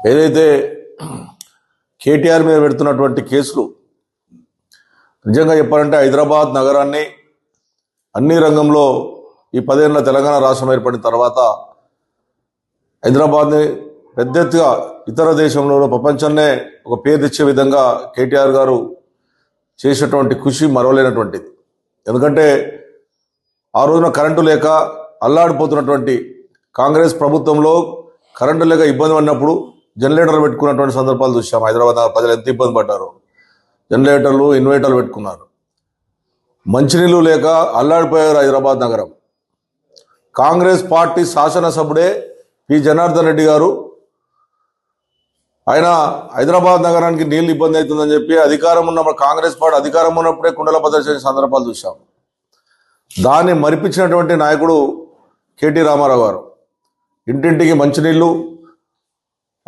ఏదైతే కేటీఆర్ మీద పెడుతున్నటువంటి కేసులు నిజంగా చెప్పాలంటే హైదరాబాద్ నగరాన్ని అన్ని రంగంలో ఈ పదేళ్ళ తెలంగాణ రాష్ట్రం ఏర్పడిన తర్వాత హైదరాబాద్ని పెద్ద ఎత్తుగా ఇతర దేశంలో ప్రపంచాన్నే ఒక పేరు తెచ్చే విధంగా కేటీఆర్ గారు చేసినటువంటి కృషి మరవలేనటువంటిది. ఎందుకంటే ఆ రోజున కరెంటు లేక అల్లాడిపోతున్నటువంటి కాంగ్రెస్ ప్రభుత్వంలో కరెంటు లేక ఇబ్బంది పడినప్పుడు జనరేటర్లు పెట్టుకున్నటువంటి సందర్భాలు చూసాం హైదరాబాద్ ప్రజలు ఎంత ఇబ్బంది పడ్డారు. జనరేటర్లు ఇన్వర్టర్లు పెట్టుకున్నారు. మంచినీళ్ళు లేక అల్లాడిపోయారు హైదరాబాద్ నగరం. కాంగ్రెస్ పార్టీ శాసనసభ్యుడే పి. జనార్దన్ రెడ్డి గారు ఆయన హైదరాబాద్ నగరానికి నీళ్ళు ఇబ్బంది అవుతుందని చెప్పి అధికారం ఉన్నప్పుడు కాంగ్రెస్ పార్టీ అధికారం ఉన్నప్పుడే కుండల ప్రదర్శన సందర్భాలు చూసాం దాన్ని మరిపించినటువంటి నాయకుడు కేటీ రామారావు గారు. ఇంటింటికి మంచినీళ్ళు